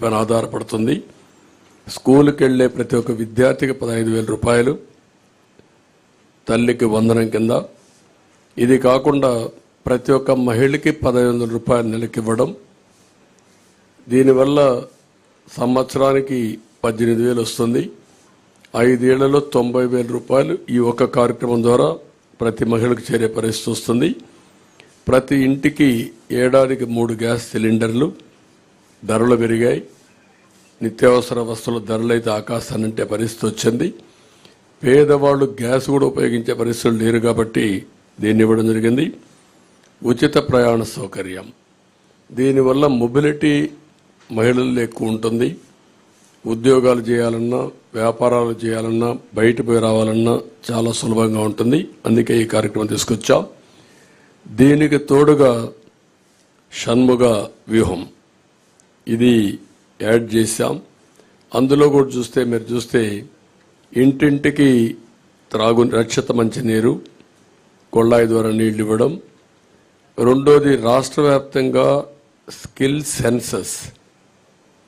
వీటిపైన ఆధారపడుతుంది. స్కూల్కి వెళ్ళే ప్రతి ఒక్క విద్యార్థికి పదహైదు వేల రూపాయలు తల్లికి వందనం కింద. ఇది కాకుండా ప్రతి ఒక్క మహిళకి పదహైదు వందల రూపాయలు నెలకి ఇవ్వడం దీనివల్ల సంవత్సరానికి పద్దెనిమిది వేలు వస్తుంది. ఐదేళ్ళలో తొంభై వేల రూపాయలు ఈ ఒక్క కార్యక్రమం ద్వారా ప్రతి మహిళకు చేరే పరిస్థితి వస్తుంది. ప్రతి ఇంటికి ఏడాదికి మూడు గ్యాస్ సిలిండర్లు ధరలు పెరిగాయి. నిత్యావసర వస్తువుల ధరలు అయితే ఆకాశానంటే పరిస్థితి వచ్చింది. పేదవాళ్ళు గ్యాస్ కూడా ఉపయోగించే పరిస్థితులు లేరు కాబట్టి దీన్ని ఇవ్వడం జరిగింది. ఉచిత ప్రయాణ సౌకర్యం. దీనివల్ల మొబిలిటీ మహిళల్లో ఎక్కువ ఉంటుంది. ఉద్యోగాలు చేయాలన్నా వ్యాపారాలు చేయాలన్నా బయట పోయి రావాలన్నా చాలా సులభంగా ఉంటుంది. అందుకే ఈ కార్యక్రమం తీసుకొచ్చాం. దీనికి తోడుగా షణ్ముగ వ్యూహం. ఇది యాడ్ చేశాం. అందులో కూడా చూస్తే మీరు చూస్తే ఇంటింటికి త్రాగు రక్షిత మంచినీరు కొళ్ళాయి ద్వారా నీళ్ళు ఇవ్వడం. రెండోది రాష్ట్ర వ్యాప్తంగా స్కిల్ సెన్సస్.